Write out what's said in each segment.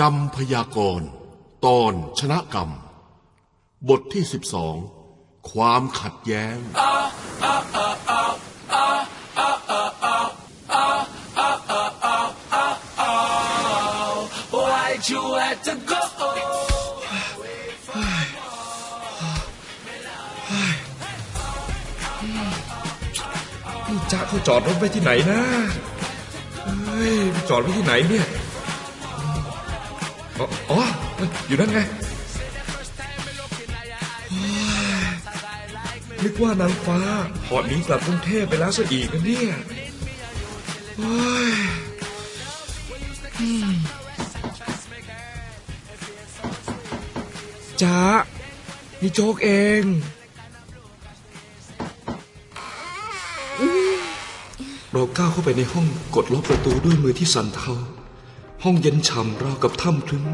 กรรมพยากรณ์ตอนชนะกรรม บทที่สิบสองความขัดแย้ง Why'd you have to go? นี่จ๊ะเขาจอดรถไว้ที่ไหนนะเฮ้ยจอดไว้ที่ไหนเนี่ย อ๋อ อยู่นั่นไงนึกว่านางฟ้าหอดหนีกลับกรุงเทพไปแล้วซะอีกนะเนี่ยโอ้ยอืมจ๊ะนี่โจ๊กเองเราก้าวเข้าไปในห้องกดล็อกประตูด้วยมือที่สั่นเทา ห้องเย็นฉ่ำราวกับถ้ำครึ้ม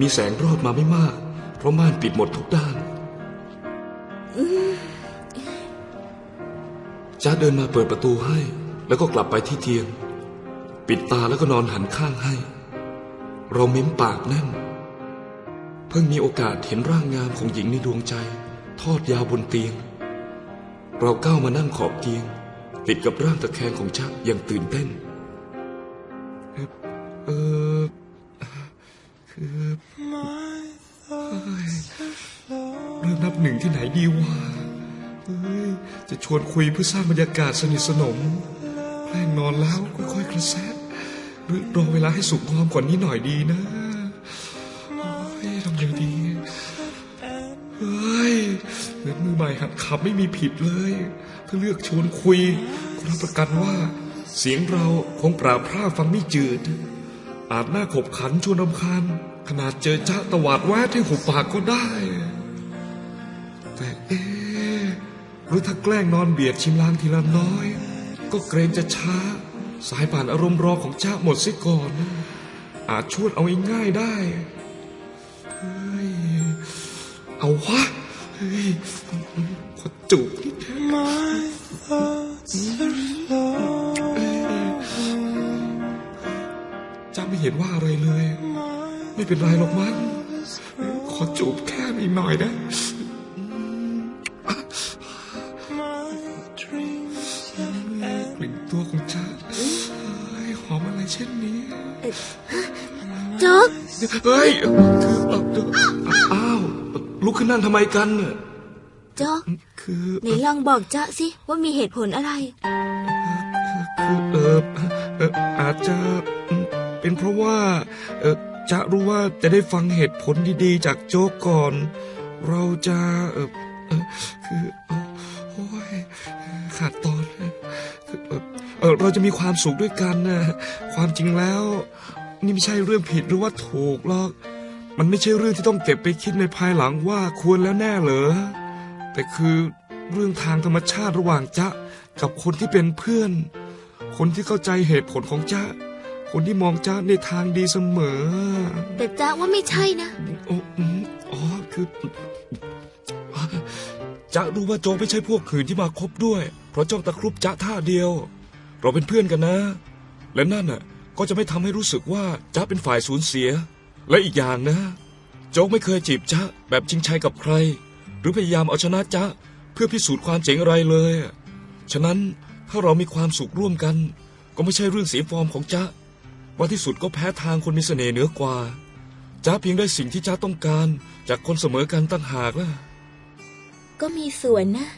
มีแสงรอดมาไม่มาก เพราะม่านปิดหมดทุกด้าน จ้าเดินมาเปิดประตูให้ แล้วก็กลับไปที่เตียง ปิดตาแล้วก็นอนหันข้างให้ เราเม้มปากแน่น เพิ่งมีโอกาสเห็นร่างงามของหญิงในดวงใจ ทอดยาวบนเตียง เราก้าวมานั่งขอบเตียง ติดกับร่างตะแคงของชักอย่างตื่นเต้น เออ คือเฮ้ยเริ่มนับหนึ่งที่ไหนดีวะเฮ้ยจะชวนคุยเพื่อสร้างบรรยากาศสนิทสนมแกล้งนอนแล้วค่อยๆกระแซะหรือรอเวลาให้สุกงอมกว่านี้หน่อยดีนะโอ้ยทำยังไงดีเฮ้ยเหมือนมือใหม่หัดขับไม่มีผิดเลย ถ้าเลือกชวนคุยรับประกันว่า เสียงเราคงปราบพร่าฟังไม่จืด อาจหน้าขบขันชวนรำคาญขนาดเจอจ้าตวาดแวดให้หุบปากก็ได้ แต่เอ๊หรือถ้าแกล้งนอนเบียดชิมลางทีละน้อย ก็เกรงจะช้า สายป่านอารมณ์รอของจ้าหมดเสียก่อน อาจชวดเอาง่ายได้ เอาวะเฮ้ยขอจูบนิด เห็นว่าอะไรเลย ไม่เป็นไรหรอกมั้งขอจูบแค่อีกหน่อยนะ My dreams and กลิ่นตัวของจ้าเฮ้ยหอมอะไรเช่นนี้โจ๊กเฮ้ยคือเอ่อเอ่ออ้าวลุกขึ้นนั่งทำไมกันน่ะโจ๊กคือไหนลองบอกจ๊ะสิว่ามีเหตุผลอะไรคือเออเอออาจจะ เป็นเพราะว่าเออจะรู้ว่าจะได้ฟังเหตุผลดีๆ จากโจ๊กก่อน เราจะเออเออคือเอ่อโอ้ยขาดตอนเออเออเราจะมีความสุขด้วยกันนะความจริงแล้ว นี่ไม่ใช่เรื่องผิดหรือว่าถูกหรอกมันไม่ใช่เรื่องที่ต้องเก็บไปคิดในภายหลังว่าควรแล้วแน่เหรอแต่คือเรื่องทางธรรมชาติระหว่างจ๊ะกับคนที่เป็นเพื่อน คนที่เข้าใจเหตุผลของจ๊ะ คนที่มองจ๊ะในทางดีเสมอ แต่จ๊ะว่าไม่ใช่นะ โอ้อืมอ๋อคือจ๊ะรู้ว่าโจกไม่ใช่พวกขืนที่มาคบด้วย เพราะจ้องตะครุบจ๊ะท่าเดียว เราเป็นเพื่อนกันนะ และนั่นน่ะ ก็จะไม่ทำให้รู้สึกว่าจ๊ะเป็นฝ่ายสูญเสีย และอีกอย่างนะ โจ๊กไม่เคยจีบจ๊ะแบบจริงชัยกับใคร หรือพยายามเอาชนะจ๊ะเพื่อพิสูจน์ความเจ๋งอะไรเลย ฉะนั้นถ้าเรามีความสุขร่วมกัน ก็ไม่ใช่เรื่องเสียฟอร์มของจ๊ะ ว่าที่สุดก็แพ้ทางคนมีเสน่ห์เหนือกว่าจ๊ะเพียงได้สิ่งที่จ๊ะต้องการ จากคนเสมอกันตั้งหากล่ะ ก็มีส่วนนะ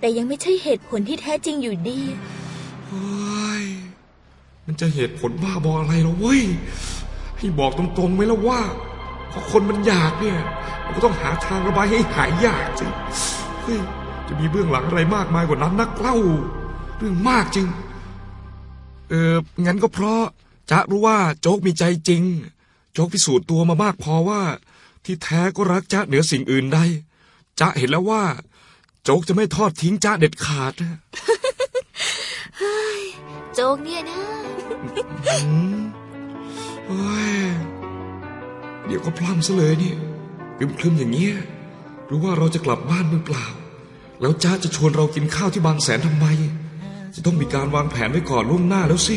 แต่ยังไม่ใช่เหตุผลที่แท้จริงอยู่ดีเฮ้ยมันจะเหตุผลบ้าบออะไรแล้วเว้ย ให้บอกตรงๆไหมแล้วว่าพอคนมันอยากเนี่ย มันก็ต้องหาทางระบายให้หายอยากสิเฮ้ยจะมีเบื้องหลังอะไรมากมายกว่านั้นนักเล่า เรื่องมากจริง เอองั้นก็เพราะ จ๊ะรู้ว่าโจ๊กมีใจจริง โจ๊กพิสูจน์ตัวมามากพอว่า ที่แท้ก็รักจ๊ะเหนือสิ่งอื่นใดจ๊ะเห็นแล้วว่า โจ๊กจะไม่ทอดทิ้งจ๊ะเด็ดขาดนะโจ๊กเนี่ยนะอืมเฮ้ยเดี๋ยวก็พล่ำซะเลยเนี่ยคลึมคลึมๆอย่างเงี้ยหรือว่าเราจะกลับบ้านมือเปล่า แล้วจ้าจะชวนเรากินข้าวที่บางแสนทำไม จะต้องมีการวางแผนไว้ก่อนล่วงหน้าแล้วสิ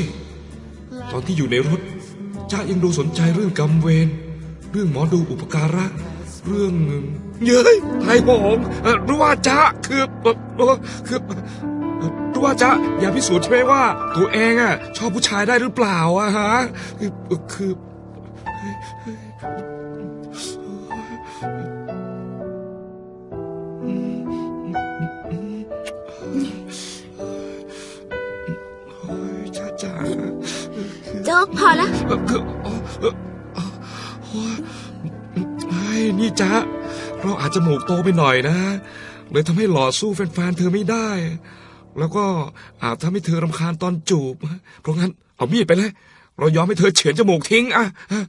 ตอนที่อยู่ในรถจ้ายังดูสนใจเรื่องกรรมเวรเรื่องหมอดูอุปการะ เรื่องเย้ยไทยโหอ่อรู้ว่าจ้าคือแบบคือรู้ว่าจ้าอยากพิสูจน์ใช่ไหมว่า ตัวเองอะชอบผู้ชายได้หรือเปล่าอะฮะคือ กพอละเอ่อคือเอ่อโอ๊ยเฮ้ยนี่จ๊ะเราอาจจะหมูกโตไปหน่อยนะ เลยทำให้หล่อสู้แฟนๆเธอไม่ได้ แล้วก็อาจทำให้เธอรำคาญตอนจูบ เพราะงั้นเอามีดไปเลย เรายอมให้เธอเฉือนจมูกทิ้งอะอืม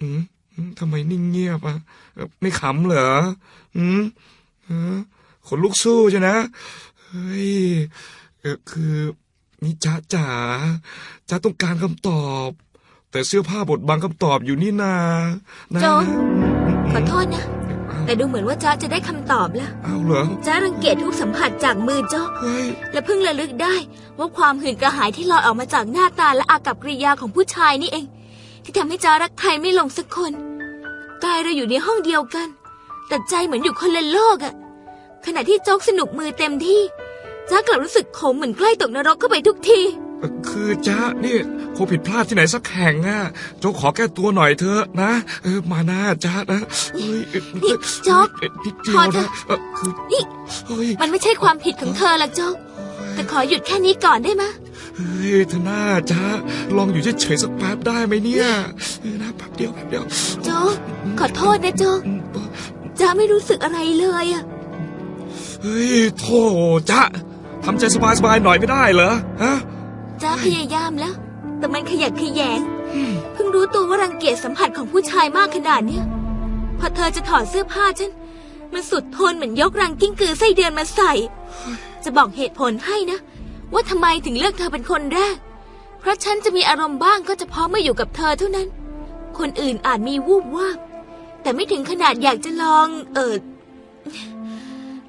อืมอืมทำไมนิ่งเงียบอะเอ่อไม่ขำเหรออืมเออขนลุกสู้ใช่นะเฮ้ยเออคือ นี่จ๊ะจ๋าจ๊ะต้องการคำตอบ แต่เสื้อผ้าบดบังคำตอบอยู่นี่นานะโจ๊กขอโทษนะ แต่ดูเหมือนว่าจ้าจะได้คำตอบแล้วเอาเหรอจ้ารังเกียจทุกสัมผัสจากมือโจ๊กเฮ้ยและเพิ่งระลึกได้ ว่าความหื่นกระหายที่ลอยออกมาจากหน้าตาและอากับกริยาของผู้ชายนี่เอง ที่ทำให้จ้ารักใครไม่ลงสักคนกายเราอยู่ในห้องเดียวกัน แต่ใจเหมือนอยู่คนละโลกอะขณะที่โจ๊กสนุกมือเต็มที่ จ้ากลับรู้สึกขมเหมือนใกล้ตกนรกเข้าไปทุกที คือจ๊ะนี่คงผิดพลาดที่ไหนสักแห่งอะโจ๊กขอแก้ตัวหน่อยเถอะนะ เออมาหน้าจ๊ะนะเฮ้ยเอ่อนี่โจ๊กเอ่อนิดเดียพอวเถนะอะเออคือนี่เฮ้ยมันไม่ใช่ความผิดของเธอละโจ๊กแต่ขอหยุดแค่นี้ก่อนได้ไหมะเฮ้ยเธอหน้าจ๊ะลองอยู่เฉยๆสักแป๊บได้ไหมเนี่ยเออนะแป๊บเดียวแป๊บเดียวโจ๊กขอโทษนะโจ๊กจ้าไม่รู้สึกอะไรเลยอะเฮ้ยโธ่จ๊ะ ทำใจสบายๆหน่อยไม่ได้เหรอฮะจ้าพยายามแล้ว แต่มันขยักขยแยง เพิ่งรู้ตัวว่ารังเกียจสัมผัสของผู้ชายมากขนาดเนี้ยพอเธอจะถอดเสื้อผ้าฉัน มันสุดทนเหมือนยกรังกิ้งกือไส้เดือนมาใส่ จะบอกเหตุผลให้นะ ว่าทำไมถึงเลือกเธอเป็นคนแรก เพราะฉันจะมีอารมณ์บ้างก็เฉพาะเมื่ออยู่กับเธอเท่านั้น คนอื่นอาจมีวูบวาบแต่ไม่ถึงขนาดอยากจะลอง เออ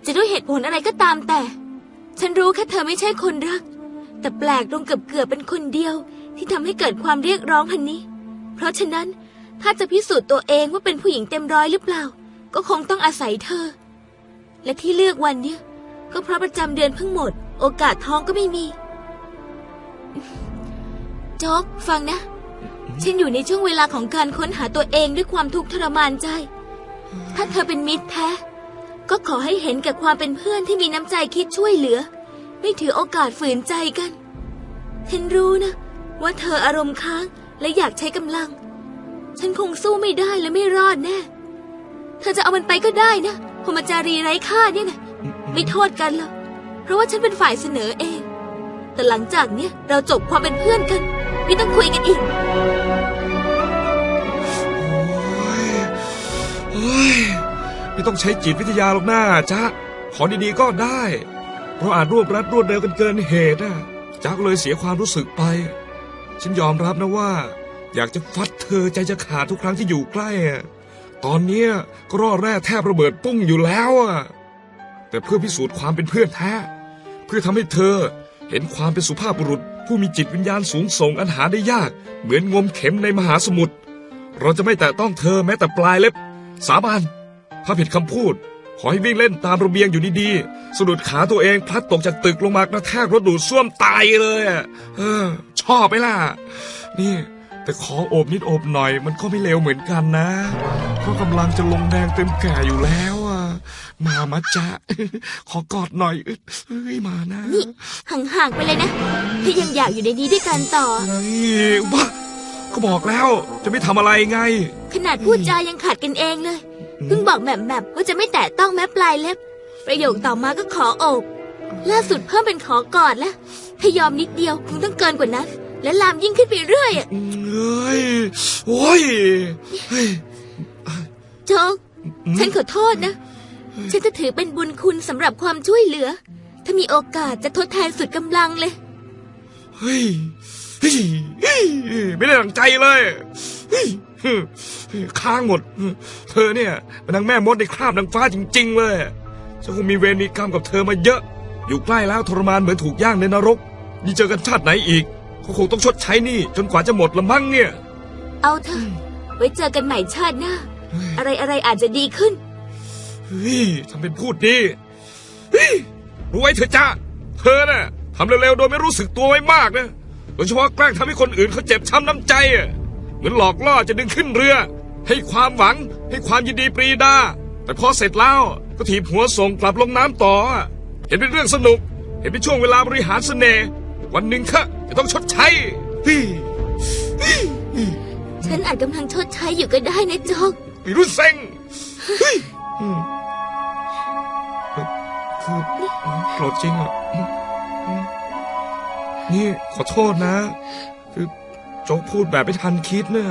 จะด้วยเหตุผลอะไรก็ตามแต่ ฉันรู้แค่เธอไม่ใช่คนรัก แต่แปลกตรงกับเกือบเป็นคนเดียว ที่ทำให้เกิดความเรียกร้องพันนี้ เพราะฉะนั้นถ้าจะพิสูจน์ตัวเองว่าเป็นผู้หญิงเต็มร้อยหรือเปล่า ก็คงต้องอาศัยเธอ และที่เลือกวันเนี้ยก็เพราะประจำเดือนเพิ่งหมด โอกาสท้องก็ไม่มีโจ๊กฟังนะ ฉันอยู่ในช่วงเวลาของการค้นหาตัวเองด้วยความทุกข์ทรมานใจ ถ้าเธอเป็นมิตรแท้ ก็ขอให้เห็นแก่ความเป็นเพื่อนที่มีน้ำใจคิดช่วยเหลือ ไม่ถือโอกาสฝืนใจกัน ฉันรู้นะ ว่าเธออารมณ์ค้างและอยากใช้กำลัง ฉันคงสู้ไม่ได้และไม่รอดแน่ เธอจะเอามันไปก็ได้นะพมจารีไร้ค่าเนี่ยนะไม่โทษกันหรอกเพราะว่าฉันเป็นฝ่ายเสนอเอง แต่หลังจากเนี้ยเราจบความเป็นเพื่อนกัน ไม่ต้องคุยกันอีก ต้องใช้จิตวิทยาหรอกหน้าจ๊ะขอดีๆก็ได้เพราะอาจรวบรัดรวดเร็วกันเกินเหตุอะจ๊ะก็เลยเสียความรู้สึกไป ฉันยอมรับนะว่า อยากจะฟัดเธอใจจะขาดทุกครั้งที่อยู่ใกล้ ตอนนี้ก็ร่อแร่แทบระเบิดปุ้งอยู่แล้วอะแต่เพื่อพิสูจน์ความเป็นเพื่อนแท้ เพื่อทำให้เธอเห็นความเป็นสุภาพบุรุษ ผู้มีจิตวิญญาณสูงส่งอันหาได้ยาก เหมือนงมเข็มในมหาสมุทรเราจะไม่แตะต้องเธอแม้แต่ปลายเล็บ สาบาน ถ้าผิดคำพูด ขอให้วิ่งเล่นตามระเบียงอยู่ดีๆสะดุดขาตัวเองพลัดตกจากตึกลงมากระแทกรถดูดซ่วมตายเลยอะเออ ชอบไหมล่ะ นี่ แต่ขอโอบนิดโอบหน่อย มันก็ไม่เลวเหมือนกันนะ เพราะกำลังจะลงแดงเต็มแก่อยู่แล้วอะมามาจ๊ะขอกอดหน่อยเอ้ยมานะนี่ห่างๆไปเลยนะถ้ายังอยากอยู่ในนี้ด้วยกันต่อเฮ้ยบ้าก็บอกแล้วจะไม่ทำอะไรไง ขนาดพูดจายังขัดกันเองเลย เพิ่งบอกแหม่มแบบว่าจะไม่แตะต้องแม้ปลายเล็บ ประโยคต่อมาก็ขอโอบล่าสุดเพิ่มเป็นขอกอดแล้วถ้ายอมนิดเดียวคงต้องเกินกว่านั้น และลามยิ่งขึ้นไปเรื่อยอะเฮ้ยโอ้ยเฮ้ยโจ๊กฉันขอโทษนะ ฉันจะถือเป็นบุญคุณสำหรับความช่วยเหลือ ถ้ามีโอกาสจะทดแทนสุดกำลังเลย เฮ้ยเฮ้ยเฮ้ยไม่ได้ดังใจเลยเฮ้ย ค้างหมด เธอเนี่ยเป็นนางแม่มดในคราบนางฟ้าจริง ๆ เลยฉันคงมีเวรมีกรรมกับเธอมาเยอะ อยู่ใกล้แล้วทรมานเหมือนถูกย่างในนรก นี่เจอกันชาติไหนอีกเขาคงต้องชดใช้หนี่ จนกว่าจะหมดละมั้งเนี่ย เอาเถอะไว้เจอกันใหม่ชาติหน้าอะไรอะไรอาจจะดีขึ้นเฮ้ยทำเป็นพูดดีเฮ้ยรู้ไว้เถอะจ้าเธอน่ะทำเร็วๆโดยไม่รู้สึกตัวไว้มากนะโดยเฉพาะแกล้งทำให้คนอื่นเขาเจ็บช้ำน้ำใจอะ เหมือนหลอกล่อจะดึงขึ้นเรือ ให้ความหวัง ให้ความยินดีปรีดา แต่พอเสร็จแล้วก็ถีบหัวส่งกลับลงน้ำต่อ เห็นเป็นเรื่องสนุก เห็นเป็นช่วงเวลาบริหารเสน่ห์วันหนึ่งค่ะจะต้องชดใช้เฮ้ยฉันอาจกำลังชดใช้อยู่ก็ได้นะโจ๊กไม่รู้เซ็งเฮ้ยอืมคือโกรธจริงอะอืมอืมนี่ขอโทษนะ คือ โจ๊กพูดแบบไม่ทันคิดนะ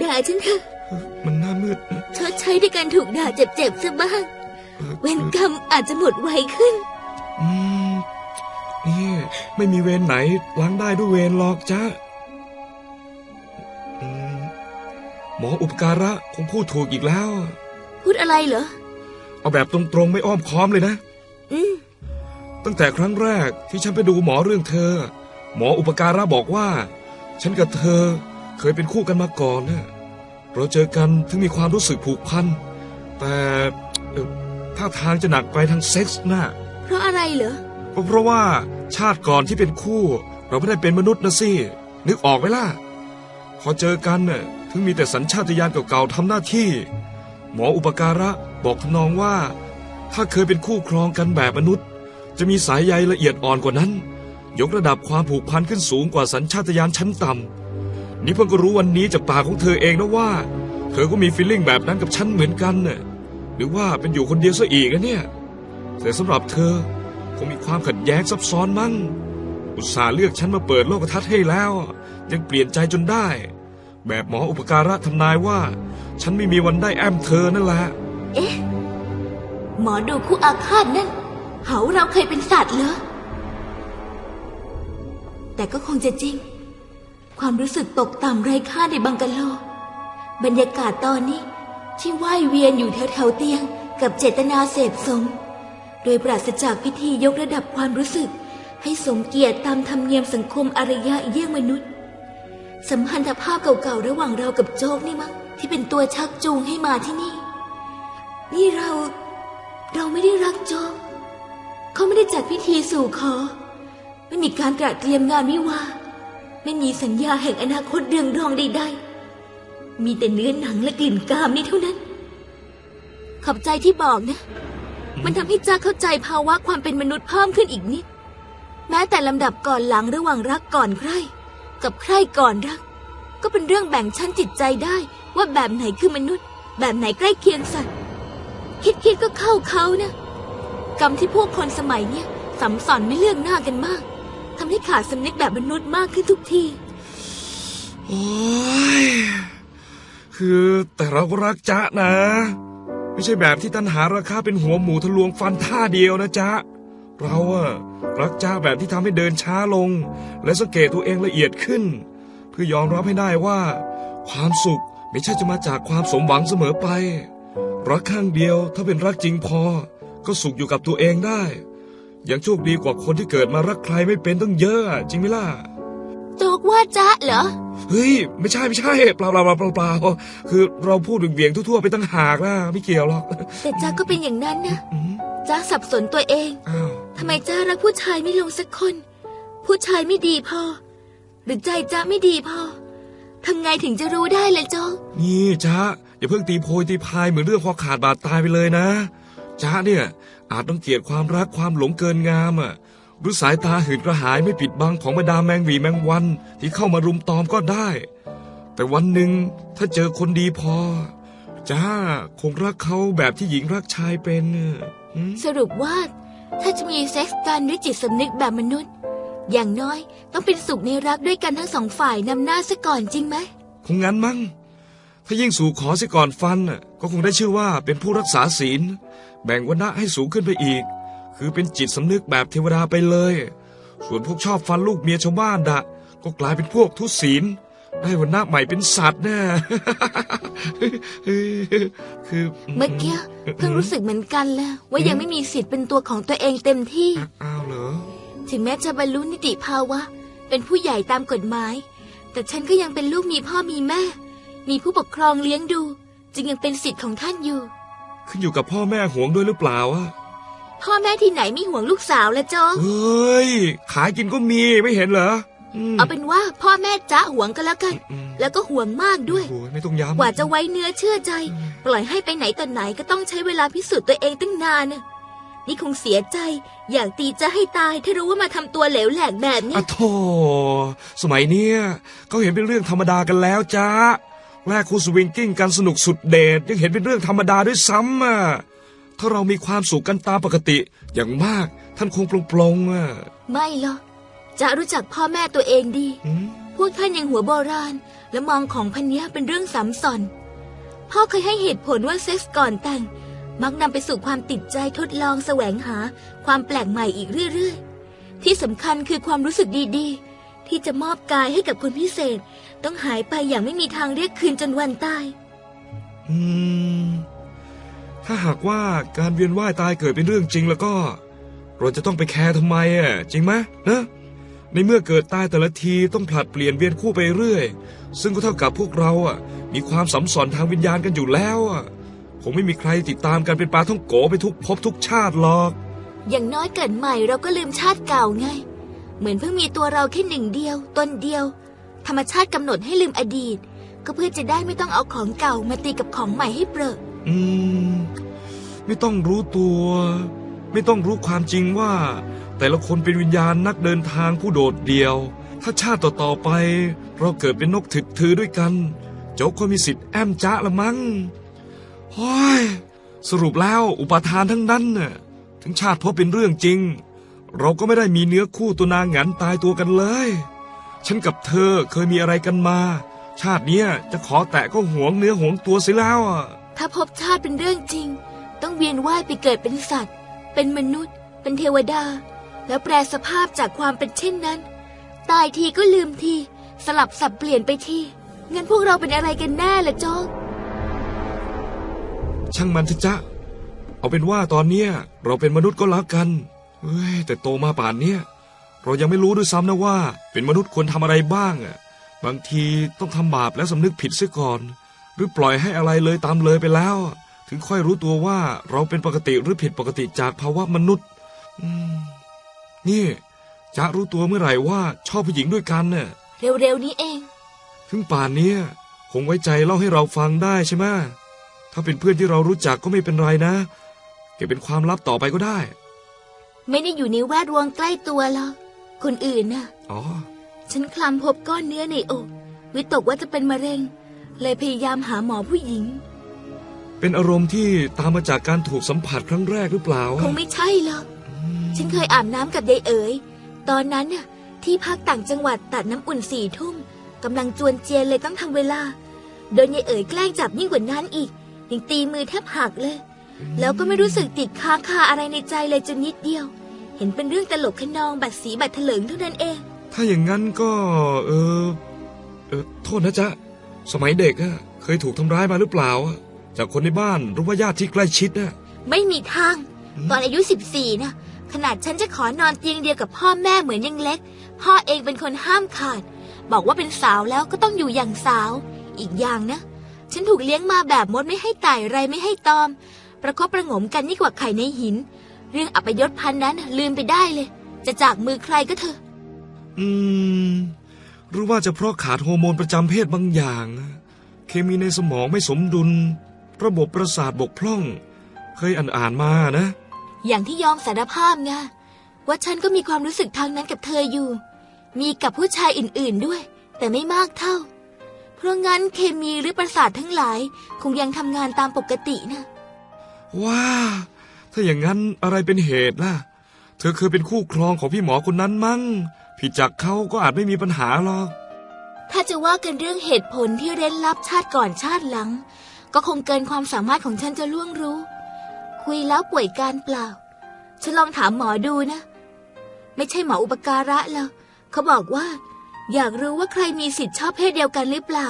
ด่าฉันเถอะมันหน้ามืดชดใช้ด้วยการถูกด่าเจ็บๆซะบ้าง เวรกรรมอาจจะหมดไวขึ้น อืมนี่ไม่มีเวรไหนล้างได้ด้วยเวรหรอกจ้ะอืมหมออุปการะคงพูดถูกอีกแล้ว พูดอะไรเหรอ เอาแบบตรงๆไม่อ้อมค้อมเลยนะ อืมตั้งแต่ครั้งแรกที่ฉันไปดูหมอเรื่องเธอ หมออุปการะบอกว่า ฉันกับเธอเคยเป็นคู่กันมาก่อนนะเราเจอกันถึงมีความรู้สึกผูกพัน แต่เอ่อท่าทางจะหนักไปทางเซ็กส์นะเพราะอะไรเหรอก็เพราะว่าชาติก่อนที่เป็นคู่ เราไม่ได้เป็นมนุษย์นะสิ นึกออกไหมล่ะ พอเจอกันน่ะถึงมีแต่สัญชาตญาณเก่าๆทำหน้าที่ หมออุปการะบอกทำนองว่า ถ้าเคยเป็นคู่ครองกันแบบมนุษย์ จะมีสายใยละเอียดอ่อนกว่านั้น ยกระดับความผูกพันขึ้นสูงกว่าสัญชาตญาณชั้นต่ำนี่เพิ่งก็รู้วันนี้จากปากของเธอเองนะว่า เธอก็มีฟีลลิ่งแบบนั้นกับฉันเหมือนกันน่ะหรือว่าเป็นอยู่คนเดียวซะอีกนะเนี่ยแต่สำหรับเธอคงมีความขัดแย้งซับซ้อนมั้งอุตส่าห์เลือกฉันมาเปิดโลกทัศน์ให้แล้ว ยังเปลี่ยนใจจนได้ แบบหมออุปการะทำนายว่า ฉันไม่มีวันได้แอมเธอนั่นแหละเอ๊ะหมอดูคู่อาฆาตนั่น เหาเราเคยเป็นสัตว์เหรอ แต่ก็คงจะจริง ความรู้สึกตกต่ำไร้ค่าในบังกะโล บรรยากาศตอนนี้ ที่ว่ายเวียนอยู่แถวแถวเตียง กับเจตนาเสพสม โดยปราศจากพิธียกระดับความรู้สึก ให้สมเกียรติตามธรรมเนียมสังคมอารยะเยี่ยงมนุษย์ สัมพันธภาพเก่าๆระหว่างเรากับโจกนี่มั้งที่เป็นตัวชักจูงให้มาที่นี่ นี่เรา เราไม่ได้รักโจกเขาไม่ได้จัดพิธีสู่ขอ ไม่มีการตระเตรียมงานวิวาไม่มีสัญญาแห่งอนาคตเรืองรองใดๆ มีแต่เนื้อหนังและกลิ่นกามนี่เท่านั้น ขอบใจที่บอกนะ มันทำให้จ้าเข้าใจภาวะความเป็นมนุษย์เพิ่มขึ้นอีกนิด แม้แต่ลำดับก่อนหลังระหว่างรักก่อนใคร กับใครก่อนรัก ก็เป็นเรื่องแบ่งชั้นจิตใจได้ ว่าแบบไหนคือมนุษย์ แบบไหนใกล้เคียงสัตว์ คิดคิดๆก็เข้าเขานะกรรมที่พวกคนสมัยเนี้ยสัมสอนไม่เลือกหน้ากันมาก ทำให้ขาดสำนึกแบบมนุษย์มากขึ้นทุกที โอ้ย คือแต่เราก็รักจ๊ะนะ ไม่ใช่แบบที่ตันหาราคาเป็นหัวหมูทะลวงฟันท่าเดียวนะจ๊ะ เราอะรักจ๊ะแบบที่ทำให้เดินช้าลง และสังเกตตัวเองละเอียดขึ้น เพื่อยอมรับให้ได้ว่า ความสุขไม่ใช่จะมาจากความสมหวังเสมอไป รักข้างเดียวถ้าเป็นรักจริงพอ ก็สุขอยู่กับตัวเองได้ ยังโชคดีกว่าคนที่เกิดมารักใครไม่เป็นตั้งเยอะอะจริงไหมล่ะโจกว่าจ๊ะเหรอ เฮ้ย ไม่ใช่ไม่ใช่เปล่าเปล่าเปล่าเปล่าเปล่าคือเราพูดเบี่ยงๆทั่วๆไปตั้งหากนะไม่เกี่ยวหรอก แต่จ๊ะก็เป็นอย่างนั้นนะอืมจ๊ะสับสนตัวเองอ้าวทำไมจ๊ะรักผู้ชายไม่ลงสักคน ผู้ชายไม่ดีพอ หรือใจจ๊ะไม่ดีพอทำไงถึงจะรู้ได้ล่ะโจ๊กนี่จ้าอย่าเพิ่งตีโพยตีพายเหมือนเรื่องคอขาดบาดตายไปเลยนะจ้าเนี่ย อาจต้องเกลียดความรักความหลงเกินงามอะหรือสายตาหืนกระหายไม่ปิดบังของบรรดาแมงหวีแมงวันที่เข้ามารุมตอมก็ได้ แต่วันหนึ่งถ้าเจอคนดีพอ จ้าคงรักเขาแบบที่หญิงรักชายเป็นน่ะหืมสรุปว่า ถ้าจะมีเซ็กส์กันด้วยจิตสำนึกแบบมนุษย์ อย่างน้อยต้องเป็นสุขในรักด้วยกันทั้งสองฝ่ายนำหน้าซะก่อนจริงไหมคงงั้นมั้งถ้ายิ่งสู่ขอเสียก่อนฟันน่ะก็คงได้ชื่อว่าเป็นผู้รักษาศีล แบ่งวรรณะให้สูงขึ้นไปอีก คือเป็นจิตสำนึกแบบเทวดาไปเลย ส่วนพวกชอบฟันลูกเมียชาวบ้านดะก็กลายเป็นพวกทุศีลได้วรรณะใหม่เป็นสัตว์แน่คือเมื่อกี้เพิ่งรู้สึกเหมือนกันแล้วว่ายังไม่มีสิทธิ์เป็นตัวของตัวเองเต็มที่อ้าวเหรอถึงแม้จะบรรลุนิติภาวะ เป็นผู้ใหญ่ตามกฎหมาย แต่ฉันก็ยังเป็นลูกมีพ่อมีแม่ มีผู้ปกครองเลี้ยงดู จึงยังเป็นสิทธิ์ของท่านอยู่ ขึ้นอยู่กับพ่อแม่ห่วงด้วยหรือเปล่าอะพ่อแม่ที่ไหนไม่ห่วงลูกสาวละจ๊อกเฮ้ย ขายกินก็มีไม่เห็นเหรอมเอาเป็นว่าพ่อแม่จ๊ะห่วงก็แล้วกันอืมแล้วก็ห่วงมากด้วยโอ้ไม่ต้องย้ำกว่าจะไว้เนื้อเชื่อใจ ปล่อยให้ไปไหนต่อไหนก็ต้องใช้เวลาพิสูจน์ตัวเองตั้งนานน่ะนี่คงเสียใจ อยากตีจะให้ตายถ้ารู้ว่ามาทำตัวเหลวแหลกแบบนี้อะโธ่สมัยเนี้ยเขาเห็นเป็นเรื่องธรรมดากันแล้วจ้า แลกคู่สวิงกิ้งกันสนุกสุดเดชยังเห็นเป็นเรื่องธรรมดาด้วยซ้ำอะถ้าเรามีความสุขกันตามปกติ อย่างมากท่านคงปลงๆอะไม่หรอกจะรู้จักพ่อแม่ตัวเองดี พวกท่านยังหัวโบราณ และมองของพันเนี้ยเป็นเรื่องสำสอนพ่อเคยให้เหตุผลว่าเซ็กส์ก่อนแต่ง มักนำไปสู่ความติดใจทดลองแสวงหา ความแปลกใหม่อีกเรื่อยๆ ที่สำคัญคือความรู้สึกดีๆ ที่จะมอบกายให้กับคนพิเศษ ต้องหายไปอย่างไม่มีทางเรียกคืนจนวันตาย อืม ถ้าหากว่าการเวียนว่ายตายเกิดเป็นเรื่องจริงแล้วก็ เราจะต้องไปแคร์ทำไมอะ จริงไหมนะ ในเมื่อเกิดตายแต่ละทีต้องผลัดเปลี่ยนเวียนคู่ไปเรื่อย ซึ่งก็เท่ากับพวกเราอะ มีความสัมสอนทางวิญญาณกันอยู่แล้วอะคงไม่มีใครติดตามกันเป็นปลาท่องโกไปทุกภพทุกชาติหรอก อย่างน้อยเกิดใหม่เราก็ลืมชาติเก่าไง เหมือนเพิ่งมีตัวเราแค่หนึ่งเดียวตนเดียว ธรรมชาติกำหนดให้ลืมอดีต ก็เพื่อจะได้ไม่ต้องเอาของเก่ามาตีกับของใหม่ให้เปรอะอืม ไม่ต้องรู้ตัว ไม่ต้องรู้ความจริงว่า แต่ละคนเป็นวิญญาณนักเดินทางผู้โดดเดี่ยว ถ้าชาติต่อๆไป เราเกิดเป็นนกถึกถือด้วยกันโจ๊กก็มีสิทธิ์แอมจ้าละมั้งโอ้ยสรุปแล้วอุปทานทั้งนั้นน่ะถึงชาติพบเป็นเรื่องจริง เราก็ไม่ได้มีเนื้อคู่ตัวนางหงันตายตัวกันเลย ฉันกับเธอเคยมีอะไรกันมา ชาติเนี้ยจะขอแตะก็หวงเนื้อหวงตัวเสียแล้วอะถ้าพบชาติเป็นเรื่องจริง ต้องเวียนว่ายไปเกิดเป็นสัตว์ เป็นมนุษย์ เป็นเทวดา แล้วแปลสภาพจากความเป็นเช่นนั้น ตายทีก็ลืมที สลับสับเปลี่ยนไปทีงั้นพวกเราเป็นอะไรกันแน่ล่ะโจ๊กช่างมันเถอะจ๊ะเอาเป็นว่าตอนเนี้ยเราเป็นมนุษย์ก็แล้วกันเฮ้ยแต่โตมาป่านเนี้ย เรายังไม่รู้ด้วยซ้ำนะว่า เป็นมนุษย์ควรทำอะไรบ้างอะบางทีต้องทำบาปแล้วสำนึกผิดเสียก่อน หรือปล่อยให้อะไรเลยตามเลยไปแล้ว ถึงค่อยรู้ตัวว่าเราเป็นปกติหรือผิดปกติจากภาวะมนุษย์อืมนี่จ๊ะรู้ตัวเมื่อไหร่ว่าชอบผู้หญิงด้วยกันเนี่ยเร็วๆนี้เอง ถึงป่านเนี้ยคงไว้ใจเล่าให้เราฟังได้ใช่ไหมถ้าเป็นเพื่อนที่เรารู้จักก็ไม่เป็นไรนะเก็บเป็นความลับต่อไปก็ได้ ไม่ได้อยู่ในแวดวงใกล้ตัวหรอก คนอื่นน่ะอ๋อ ฉันคลำพบก้อนเนื้อในอก วิตกว่าจะเป็นมะเร็ง เลยพยายามหาหมอผู้หญิง เป็นอารมณ์ที่ตามมาจากการถูกสัมผัสครั้งแรกหรือเปล่า คงไม่ใช่หรอก ฉันเคยอาบน้ำกับยายเอ๋ย ตอนนั้นน่ะที่พักต่างจังหวัดตัดน้ำอุ่นสี่ทุ่มกำลังจวนเจียนเลยต้องทำเวลา โดนยายเอ๋ยแกล้งจับยิ่งกว่านั้นอีกยังตีมือแทบหักเลย แล้วก็ไม่รู้สึกติดค้างคาอะไรในใจเลยจนนิดเดียว เห็นเป็นเรื่องตลกขนองบัดสีบัดเถลิงเท่านั้นเอง ถ้าอย่างนั้นก็ เออเออโทษนะจ๊ะ สมัยเด็กอะเคยถูกทำร้ายมาหรือเปล่าอะจากคนในบ้านหรือว่าญาติที่ใกล้ชิดอะไม่มีทาง ตอนอายุสิบสี่นะขนาดฉันจะขอนอนเตียงเดียวกับพ่อแม่เหมือนยังเล็ก พ่อเองเป็นคนห้ามขาด บอกว่าเป็นสาวแล้วก็ต้องอยู่อย่างสาว อีกอย่างนะ ฉันถูกเลี้ยงมาแบบมดไม่ให้ไต่ไรไม่ให้ตอม ประคบประหงมกันยิ่งกว่าไข่ในหิน เรื่องอัปยศพันนั้นน่ะลืมไปได้เลย จะจากมือใครก็เถอะ อืม หรือว่าจะเพราะขาดฮอร์โมนประจำเพศบางอย่างอะเคมีในสมองไม่สมดุล ระบบประสาทบกพร่อง เคยอ่านอ่านๆมานะ อย่างที่ยอมสารภาพไงว่าฉันก็มีความรู้สึกทางนั้นกับเธออยู่ มีกับผู้ชายอื่นๆด้วย แต่ไม่มากเท่า เพราะงั้นเคมีหรือประสาททั้งหลาย คงยังทำงานตามปกตินะว้า ถ้าอย่างนั้นอะไรเป็นเหตุล่ะ เธอเคยเป็นคู่ครองของพี่หมอคนนั้นมั้ง ผิดจากเขาก็อาจไม่มีปัญหาหรอก ถ้าจะว่ากันเรื่องเหตุผลที่เร้นลับชาติก่อนชาติหลัง ก็คงเกินความสามารถของฉันจะล่วงรู้ คุยแล้วป่วยการเปล่า ฉันลองถามหมอดูนะ ไม่ใช่หมออุปการะแล้วเขาบอกว่า อยากรู้ว่าใครมีสิทธิ์ชอบเพศเดียวกันหรือเปล่า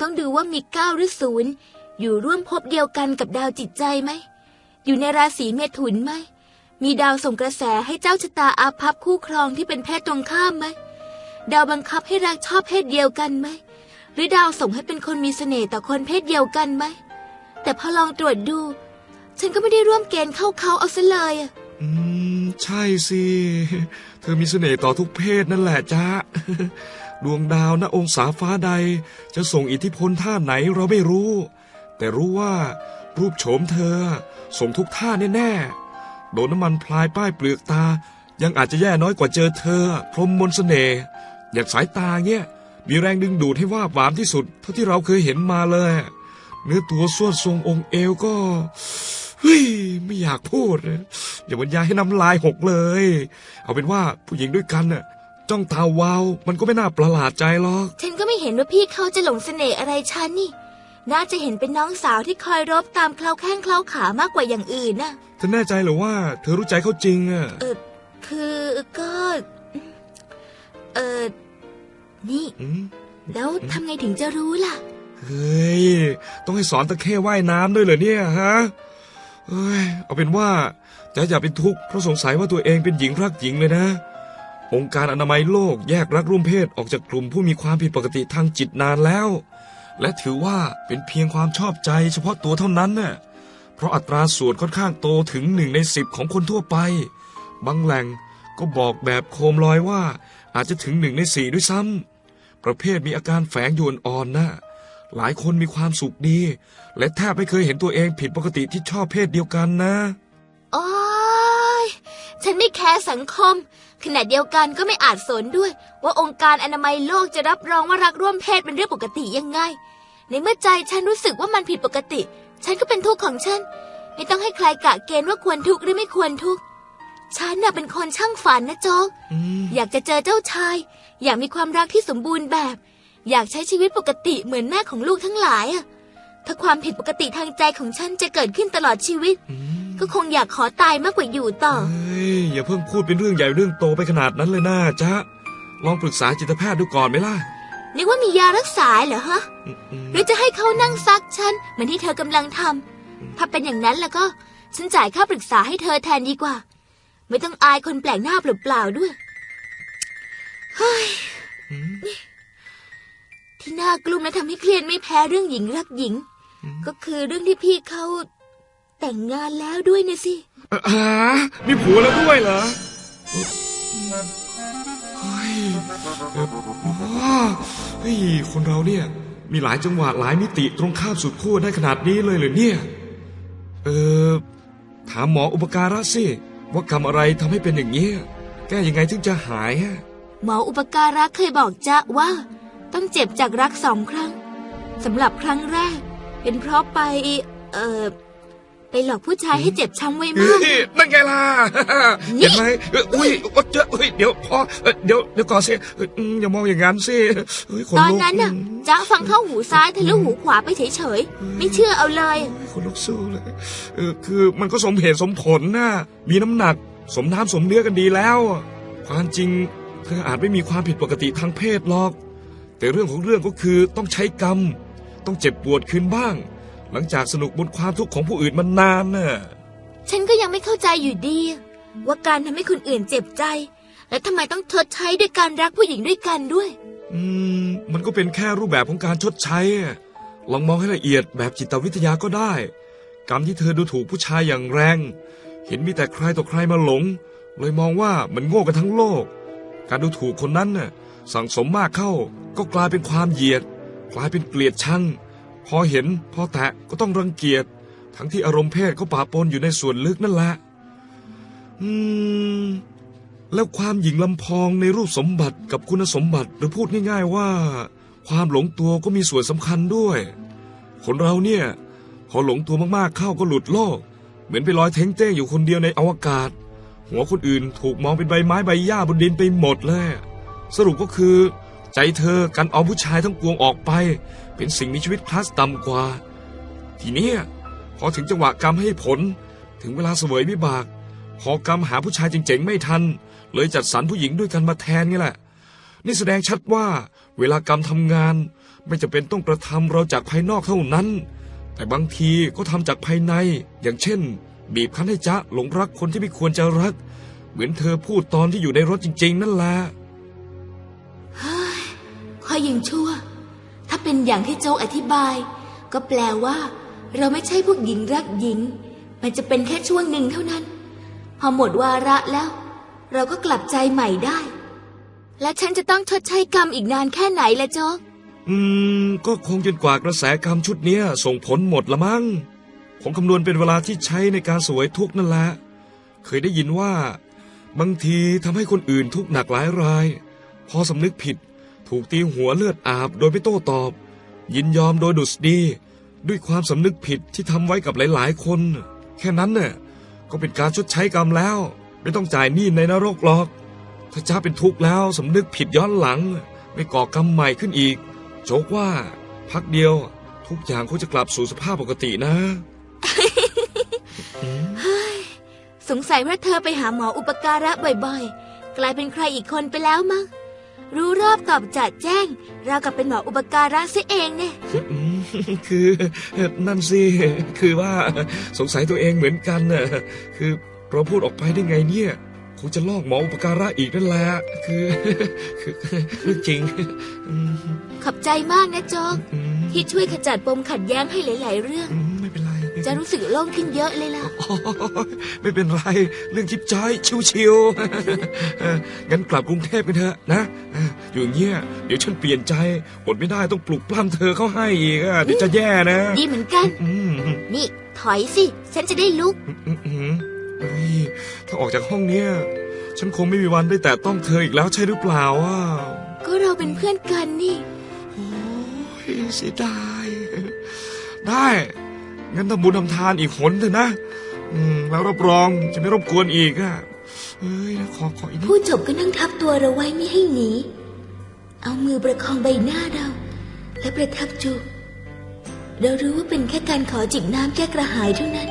ต้องดูว่ามีเก้าหรือศูนย์อยู่ร่วมภพเดียวกันกับดาวจิตใจไหม อยู่ในราศีเมถุนไหม มีดาวส่งกระแสให้เจ้าชะตาอาภัพคู่ครองที่เป็นเพศตรงข้ามไหม ดาวบังคับให้รักชอบเพศเดียวกันไหม หรือดาวส่งให้เป็นคนมีเสน่ห์ต่อคนเพศเดียวกันไหม แต่พอลองตรวจดู ฉันก็ไม่ได้ร่วมเกณฑ์เข้าเขาเอาซะเลยอะอืม ใช่สิ เธอมีเสน่ห์ต่อทุกเพศนั่นแหละจ้าดวงดาวณองศาฟ้าใด จะส่งอิทธิพลท่าไหนเราไม่รู้ แต่รู้ว่า รูปโฉมเธอ ส่งทุกท่าแน่ๆ โดนน้ำมันพลายป้ายเปลือกตา ยังอาจจะแย่น้อยกว่าเจอเธอ พรมมนต์เสน่ห์อย่างสายตาเนี่ยมีแรงดึงดูดให้ว่าบหวามที่สุด เท่าที่เราเคยเห็นมาเลย เนื้อตัวส่วนทรงองค์เอวก็เฮ้ยไม่อยากพูดอย่าบรรยายให้น้ำลายหกเลย เอาเป็นว่าผู้หญิงด้วยกันน่ะจ้องตาวาว มันก็ไม่น่าประหลาดใจหรอก ฉันก็ไม่เห็นว่าพี่เขาจะหลงเสน่ห์อะไรฉันนี่ น่าจะเห็นเป็นน้องสาวที่คอยรบตามเคล้าแข้งเคล้าขามากกว่าอย่างอื่นน่ะเธอแน่ใจเหรือว่า เธอรู้ใจเขาจริงอะเออคือก็เออนี่อืมแล้วทำไงถึงจะรู้ล่ะ เฮ้ย ต้องให้สอนตะเข้ว่ายน้ำด้วยเหรอเนี่ยฮะเอ้ยเอาเป็นว่าจะอย่าเป็นทุกข์เพราะสงสัยว่าตัวเองเป็นหญิงรักหญิงเลยนะ องค์การอนามัยโลกแยกรักร่วมเพศออกจากกลุ่มผู้มีความผิดปกติทางจิตนานแล้ว และถือว่าเป็นเพียงความชอบใจเฉพาะตัวเท่านั้นน่ะเพราะอัตราส่วนค่อนข้างโตถึงหนึ่งในสิบของคนทั่วไป บางแหล่งก็บอกแบบโคมลอยว่าอาจจะถึงหนึ่งในสี่ด้วยซ้ำประเภทมีอาการแฝงอยู่อ่อนๆนะหลายคนมีความสุขดี และแทบไม่เคยเห็นตัวเองผิดปกติที่ชอบเพศเดียวกันนะโอ้ยฉันไม่แคร์สังคม ขณะเดียวกันก็ไม่อาจสนด้วย ว่าองค์การอนามัยโลกจะรับรองว่ารักร่วมเพศเป็นเรื่องปกติยังไง ในเมื่อใจฉันรู้สึกว่ามันผิดปกติ ฉันก็เป็นทุกข์ของฉัน ไม่ต้องให้ใครกะเกณฑ์ว่าควรทุกข์หรือไม่ควรทุกข์ ฉันน่ะเป็นคนช่างฝันนะโจ๊กอืมอยากจะเจอเจ้าชาย อยากมีความรักที่สมบูรณ์แบบ อยากใช้ชีวิตปกติเหมือนแม่ของลูกทั้งหลายอะถ้าความผิดปกติทางใจของฉันจะเกิดขึ้นตลอดชีวิตอืมก็คงอยากขอตายมากกว่าอยู่ต่อเฮ้ยอย่าเพิ่งพูดเป็นเรื่องใหญ่เรื่องโตไปขนาดนั้นเลยนะจ๊ะลองปรึกษาจิตแพทย์ดูก่อนไหมล่ะ นึกว่ามียารักษาเหรอฮะอืมอืมหรือจะให้เขานั่งซักฉันเหมือนที่เธอกำลังทำถ้าเป็นอย่างนั้นแล้วก็ฉันจ่ายค่าปรึกษาให้เธอแทนดีกว่า ไม่ต้องอายคนแปลกหน้าเปล่าๆด้วยเฮ้ยอืมที่น่ากลุ้มและทำให้เครียดไม่แพ้เรื่องหญิงรักหญิง ก็คือเรื่องที่พี่เขาแต่งงานแล้วด้วยนะสิ อ่ามีผัวแล้วด้วยเหรอ เฮ้ยเออว้าเฮ้ยคนเราเนี่ย มีหลายจังหวะหลายมิติตรงข้ามสุดขั้วได้ขนาดนี้เลยเหรอเนี่ย เออ ถามหมออุปการะสิว่ากรรมอะไรทำให้เป็นอย่างนี้ยแก้ยังไงถึงจะหายอะหมออุปการะเคยบอกจ๊ะว่า ต้องเจ็บจากรักสองครั้งสำหรับครั้งแรก เป็นเพราะไป เอ่อ ไปหลอกผู้ชายให้เจ็บช้ำไว้เฮ้มากยนั่นไงล่ะ นี่ เห็นไหมเอ้ยอุ้ยโอ๊ยเจ้าเฮ้ยเดี๋ยวพอเอ้ยเดี๋ยวเดี๋ยวก่อนสิเอ้ยอืมอย่ามองอย่างนั้นสิเฮ้ยขตอนลุกนั้นน่ะอืมจ๊ะฟังเข้าหูซ้ายทะลุหูขวาไปเฉยๆ ไม่เชื่อเอาเลยคนลุกสู้เลยเออคือมันก็สมเหตุสมผลนะมีน้ำหนัก สมน้ำสมเนื้อกันดีแล้ว ความจริง เธออาจไม่มีความผิดปกติทางเพศหรอก แต่เรื่องของเรื่องก็คือต้องใช้กรรม ต้องเจ็บปวดคืนบ้าง หลังจากสนุกบนความทุกข์ของผู้อื่นมานานน่ะ ฉันก็ยังไม่เข้าใจอยู่ดี ว่าการทำให้คนอื่นเจ็บใจ และทำไมต้องชดใช้ด้วยการรักผู้หญิงด้วยกันด้วย อืม มันก็เป็นแค่รูปแบบของการชดใช้อะลองมองให้ละเอียดแบบจิตวิทยาก็ได้ กรรมที่เธอดูถูกผู้ชายอย่างแรง เห็นมีแต่ใครต่อใครมาหลง เลยมองว่ามันโง่กันทั้งโลก การดูถูกคนนั้นน่ะ สั่งสมมากเข้า ก็กลายเป็นความเหยียด กลายเป็นเกลียดชัง พอเห็นพอแตะก็ต้องรังเกียจ ทั้งที่อารมณ์เพศก็ปะปนอยู่ในส่วนลึกนั่นแหละ อืม แล้วความหญิงลำพองในรูปสมบัติกับคุณสมบัติหรือพูดง่ายๆว่า ความหลงตัวก็มีส่วนสำคัญด้วย คนเราเนี่ย พอหลงตัวมากๆเข้าก็หลุดโลก เหมือนไปลอยเท้งเต้อยู่คนเดียวในอวกาศ หัวคนอื่นถูกมองเป็นใบไม้ใบหญ้าบนดินไปหมดเลยสรุปก็คือ ใจเธอกันเอาผู้ชายทั้งปวงออกไป เป็นสิ่งมีชีวิตคลาสต่ำกว่า ทีนี้พอถึงจังหวะกรรมให้ผล ถึงเวลาเสวยวิบาก พอกรรมหาผู้ชายเจ๋งๆไม่ทัน เลยจัดสรรผู้หญิงด้วยกันมาแทนไงแหละ นี่แสดงชัดว่า เวลากรรมทำงาน ไม่จำเป็นต้องกระทำเราจากภายนอกเท่านั้น แต่บางทีก็ทำจากภายใน อย่างเช่น บีบคั้นให้จ๊ะหลงรักคนที่ไม่ควรจะรัก เหมือนเธอพูดตอนที่อยู่ในรถจริง ๆ นั่นแหละข้อยังชั่ว เป็นอย่างที่โจอธิบาย ก็แปลว่า เราไม่ใช่พวกหญิงรักหญิง มันจะเป็นแค่ช่วงหนึ่งเท่านั้น พอหมดวาระแล้ว เราก็กลับใจใหม่ได้ และฉันจะต้องชดใช้กรรมอีกนานแค่ไหนละโจอืม ก็คงจนกว่ากระแสกรรมชุดเนี้ย ส่งผลหมดละมั้งผมคำนวณเป็นเวลาที่ใช้ในการสวยทุกนั่นแหละ เคยได้ยินว่า บางทีทำให้คนอื่นทุกข์หนักหลายราย พอสำนึกผิด ถูกตีหัวเลือดอาบโดยไม่โต้ตอบ ยินยอมโดยดุษฎีด้วยความสำนึกผิดที่ทำไว้กับหลาย ๆ คน แค่นั้นเนี่ยก็เป็นการชดใช้กรรมแล้ว ไม่ต้องจ่ายหนี้ในนรกหรอก ถ้าจ้าเป็นทุกข์แล้วสำนึกผิดย้อนหลัง ไม่ก่อกรรมใหม่ขึ้นอีก โจกว่า พักเดียว ทุกอย่างคงจะกลับสู่สภาพปกตินะสงสัยว่าเธอไปหาหมออุปการะบ่อยๆ กลายเป็นใครอีกคนไปแล้วมั้ง รู้รอบตอบจัดแจ้งราวกับเป็นหมออุปการะเสียเองเนี่ยอืมคือนั่นสิคือว่าสงสัยตัวเองเหมือนกันน่ะคือเราพูดออกไปได้ไงเนี่ยคงจะลอกหมออุปการะอีกนั่นแหละคือคือเรื่องจริงอืมขอบใจมากนะโจ๊กอืมที่ช่วยขจัดปมขัดแย้งให้หลาย ๆ เรื่อง จะรู้สึกโล่งขึ้นเยอะเลยล่ะโอ้ยไม่เป็นไร เรื่องจิ๊บจ้อยชิวๆเอองั้นกลับกรุงเทพกันเถอะนะเอออยู่อย่างเงี้ยเดี๋ยวฉันเปลี่ยนใจอดไม่ได้ต้องปลุกปล้ำเธอเข้าให้อีกอะเดี๋ยวจะแย่นะ ดีเหมือนกันอืมนี่ถอยสิ ฉันจะได้ลุกอืมอืมอืมเฮ้ยถ้าออกจากห้องเนี้ยฉันคงไม่มีวันได้แต่ต้องเธออีกแล้วใช่หรือเปล่าอะก็เราเป็นเพื่อนกันนี่ โอ้ยเสียดายได้ งั้นทำบุญทำทานอีกหนเถอะนะ อืม แล้วรับรองจะไม่รบกวนอีกอะเฮ้ยขอขออีกนิดผู้จบก็นั่งทับตัวเราไว้ไม่ให้หนี เอามือประคองใบหน้าเรา และประทับจูบเรารู้ว่าเป็นแค่การขอจิบน้ำแก้กระหายเท่านั้น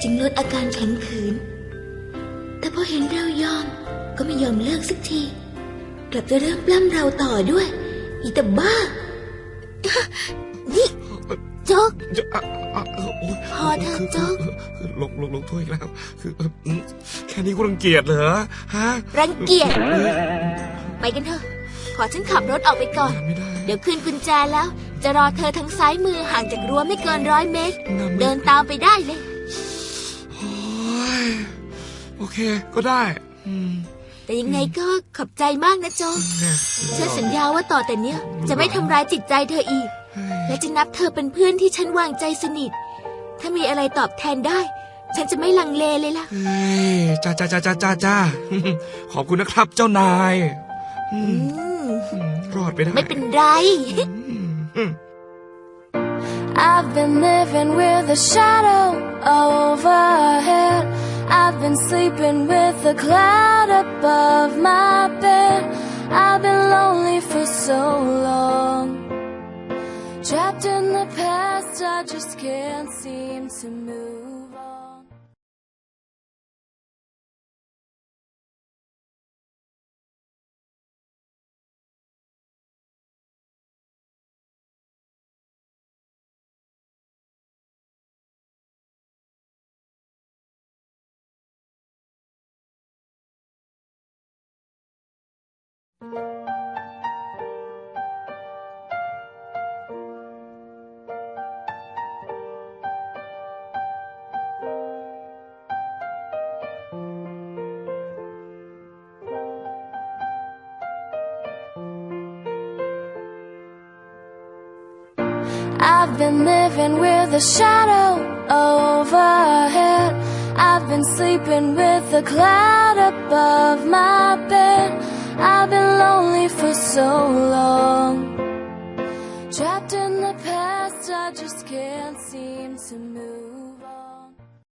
จึงลดอาการแข็งขืน แต่พอเห็นเรายอมก็ไม่ยอมเลิกสักที กลับจะเริ่มปล้ำเราต่อด้วย อีต่บ้า นี่ โจ๊ก จะอะอะเออโยพอเถอะคือโจ๊กคือคือลงลงลงถ้วยอีกแล้ว คือเอออืมแค่นี้ก็รังเกียจเหรอฮะรังเกียจไปกันเถอะ ขอฉันขับรถออกไปก่อน งานไม่ได้เดี๋ยวคืนกุญแจแล้ว จะรอเธอทั้งซ้ายมือห่างจากรั้วไม่เกินร้อยเมตร งานไม่เดินตามไปได้เลย โอ้ยโอเค ก็ได้อืมแต่ยังไงก็ขอบใจมากนะโจเนี่ย ฉันสัญญาว่าต่อแต่เนี้ย จะไม่ทำร้ายจิตใจเธออีกเฮ้ย และจะนับเธอเป็นเพื่อนที่ฉันวางใจสนิท ถ้ามีอะไรตอบแทนได้ ฉันจะไม่ลังเลเลยล่ะเฮ้ยจ้าจ้าจ้าจ้าจ้าจ้าขอบคุณนะครับเจ้านายอืมอืมอืมรอดไปได้ไม่เป็นไรอืม I've been living with a shadow overhead. I've been sleeping with a cloud above my bed. I've been lonely for so long. Trapped in the past, I just can't seem to move on. I've been living with a shadow overhead. I've been sleeping with a cloud above my bed. I've been lonely for so long.